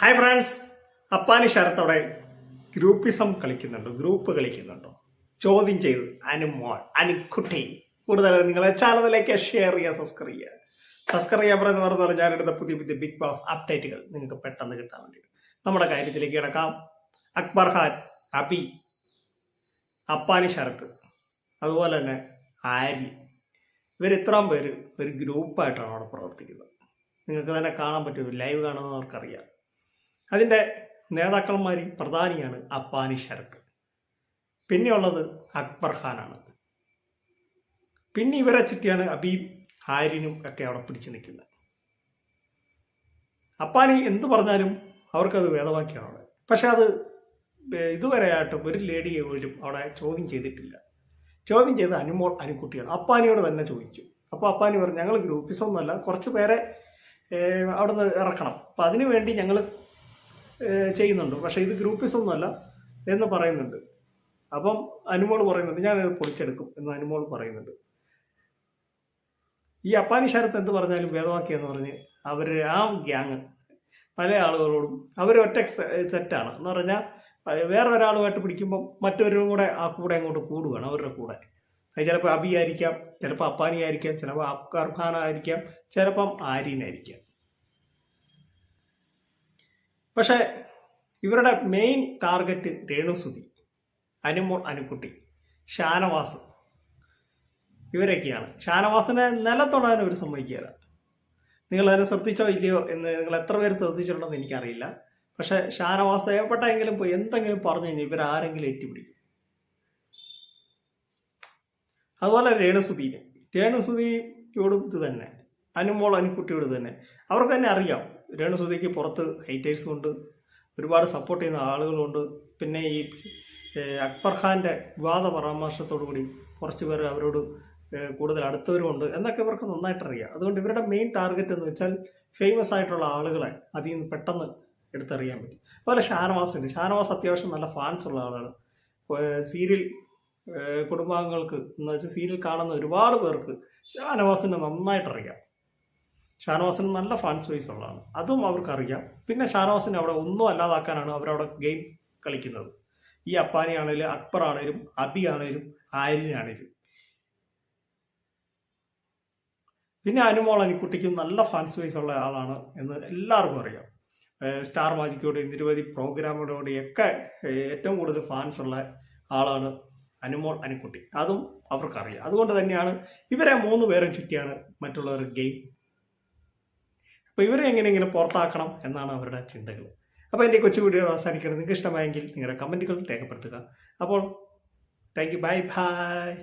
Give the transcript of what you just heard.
Hi friends Appani ശരത്തോടെ groupism കളിക്കുന്നുണ്ടോ group കളിക്കുന്നുണ്ടോ. ചോദ്യം ചെയ്തു അനുമോൾ അനുക്കുട്ടി കൂടുതൽ നിങ്ങളെ ചാനലിലേക്ക് ഷെയർ ചെയ്യുക സബ്സ്ക്രൈബ് ചെയ്യുക. സബ്സ്ക്രൈബ് ചെയ്യാൻ പറയുന്ന പറഞ്ഞാൽ ഞാനെടുത്ത പുതിയ പുതിയ ബിഗ് ബോസ് അപ്ഡേറ്റുകൾ നിങ്ങൾക്ക് പെട്ടെന്ന് കിട്ടാൻ വേണ്ടി. നമ്മുടെ കാര്യത്തിലേക്ക് കിടക്കാം. അക്ബർ ഖാൻ അബി അപ്പാനി ശരത്ത് അതുപോലെ തന്നെ ആര്യ. ഇവർ ഇത്രയും പേര് ഒരു ഗ്രൂപ്പായിട്ടാണ് അവിടെ പ്രവർത്തിക്കുന്നത്. നിങ്ങൾക്ക് തന്നെ കാണാൻ പറ്റും ലൈവ് കാണുന്നവർക്കറിയാം അതിന്റെ നേതാക്കന്മാരിൽ പ്രധാനിയാണ് അപ്പാനി ശരത്ത് പിന്നെയുള്ളത് അക്ബർ ഖാനാണ്. പിന്നെ ഇവരെ ചുറ്റിയാണ് അബീബ് ആര്യനും ഒക്കെ അവിടെ പിടിച്ചു നിൽക്കുന്നത്. അപ്പാനി എന്ത് പറഞ്ഞാലും അവർക്കത് വേദവാക്യമാണ് അവിടെ. പക്ഷെ അത് ഇതുവരെ ഇതുവരെയായിട്ടും ഒരു ലേഡിയെ പോലും അവിടെ ചോദ്യം ചെയ്തിട്ടില്ല. ചോദ്യം ചെയ്ത് അനുമോൾ അനുക്കുട്ടിയാണ്. അപ്പാനിയോട് തന്നെ ചോദിച്ചു. അപ്പോൾ അപ്പാനി പറഞ്ഞു ഞങ്ങൾ ഗ്രൂപ്പിസൊന്നുമല്ല കുറച്ച് പേരെ അവിടുന്ന് ഇറക്കണം. അപ്പം അതിനു വേണ്ടി ഞങ്ങൾ ചെയ്യുന്നുണ്ട്. പക്ഷേ ഇത് ഗ്രൂപ്പിസ് ഒന്നുമല്ല എന്ന് പറയുന്നുണ്ട്. അപ്പം അനുമോൾ പറയുന്നുണ്ട് ഞാൻ ഇത് പൊളിച്ചെടുക്കും എന്ന് അനുമോൾ പറയുന്നുണ്ട്. ഈ അപ്പാനി ശരത്ത് എന്ത് പറഞ്ഞാലും വേദവാക്യം എന്ന് പറഞ്ഞ് അവർ ആ ഗ്യാങ് പല ആളുകളോടും അവർ ഒറ്റ സെറ്റാണ് എന്ന് പറഞ്ഞാൽ വേറെ ഒരാളുമായിട്ട് പിടിക്കുമ്പം മറ്റൊരു കൂടെ ആ കൂടെ അങ്ങോട്ട് കൂടുകയാണ് അവരുടെ കൂടെ. അത് ചിലപ്പോൾ അബി ആയിരിക്കാം ചിലപ്പോൾ അപ്പാനി ആയിരിക്കാം ചിലപ്പോൾ അബ്കാർ ഖാൻ ആയിരിക്കാം ചിലപ്പം ആര്യനായിരിക്കാം പക്ഷേ ഇവരുടെ മെയിൻ ടാർഗറ്റ് രേണുസുതി അനുമോൾ അനുക്കുട്ടി ഷാനവാസ്. ഇവരൊക്കെയാണ്. ഷാനവാസിനെ നിലത്തൊടാൻ ഒരു സമ്മതിക്കുകയില്ല. നിങ്ങൾ അതിനെ ശ്രദ്ധിച്ചോ ഇല്ലയോ എന്ന് നിങ്ങൾ എത്ര പേര് ശ്രദ്ധിച്ചിട്ടുണ്ടെന്ന് എനിക്കറിയില്ല. പക്ഷെ ഷാനവാസ് എവിടെയെങ്കിലും പോയി എന്തെങ്കിലും പറഞ്ഞു കഴിഞ്ഞാൽ ഇവരാരെങ്കിലും ഏറ്റുപിടിക്കും. അതുപോലെ രേണുസുതീന്. രേണുസുതിയോടും ഇത് തന്നെ. അനുമോൾ അനുക്കുട്ടിയോട് തന്നെ. അവർക്ക് തന്നെ അറിയാം. രേണുസുതിക്ക് പുറത്ത് ഹൈറ്റേഴ്സും ഉണ്ട്. ഒരുപാട് സപ്പോർട്ട് ചെയ്യുന്ന ആളുകളുണ്ട് പിന്നെ ഈ അക്ബർ ഖാന്റെ വിവാദ പരാമർശത്തോടു കൂടി കുറച്ച് പേർ അവരോട് കൂടുതൽ അടുത്തവരുമുണ്ട് എന്നൊക്കെ ഇവർക്ക് നന്നായിട്ട് അറിയാം. അതുകൊണ്ട് ഇവരുടെ മെയിൻ ടാർഗറ്റ് എന്ന് വെച്ചാൽ ഫേമസ് ആയിട്ടുള്ള ആളുകളെ അതിൽ നിന്ന് പെട്ടെന്ന് എടുത്തറിയാൻ പറ്റും. അതുപോലെ ഉണ്ട്. ഷാനവാസ് അത്യാവശ്യം നല്ല ഫാൻസ് ഉള്ള ആളാണ്. സീരിയൽ കുടുംബാംഗങ്ങൾക്ക് എന്ന് വെച്ചാൽ സീരിയൽ കാണുന്ന ഒരുപാട് പേർക്ക് ഷാനവാസിനെ നന്നായിട്ട് അറിയാം. ഷാനവാസിന് നല്ല ഫാൻസ് ബേസ് ഉള്ളതാണ്. അതും അവർക്കറിയാം. പിന്നെ ഷാനവാസിനെ അവിടെ ഒന്നും അല്ലാതാക്കാനാണ് അവരവിടെ ഗെയിം കളിക്കുന്നത്. ഈ അപ്പാനി ആണേലും അക്ബർ ആണേലും അബി ആണേലും ആര്യനാണേലും പിന്നെ അനുമോൾ അനിക്കുട്ടിക്കും നല്ല ഫാൻസ് ബേസ് ഉള്ള ആളാണ് എന്ന് എല്ലാവർക്കും അറിയാം. സ്റ്റാർ മാജിക്കോടെ നിരവധി പ്രോഗ്രാമുകളോടെയൊക്കെ ഏറ്റവും കൂടുതൽ ഫാൻസ് ഉള്ള ആളാണ് അനുമോൾ അനിക്കുട്ടി. അതും അവർക്കറിയാം. അതുകൊണ്ട് തന്നെയാണ് ഇവരെ മൂന്ന് പേരും ചുറ്റിയാണ് മറ്റുള്ളവർ ഗെയിം അപ്പോൾ ഇവരെ എങ്ങനെ ഇങ്ങനെ പുറത്താക്കണം എന്നാണ് അവരുടെ ചിന്തകൾ. അപ്പോൾ എന്റെ കൊച്ചു വീഡിയോ അവസാനിക്കണം നിങ്ങൾക്ക് ഇഷ്ടമായെങ്കിൽ നിങ്ങളുടെ കമന്റുകൾ രേഖപ്പെടുത്തുക. അപ്പോൾ താങ്ക് യു ബൈ ബൈ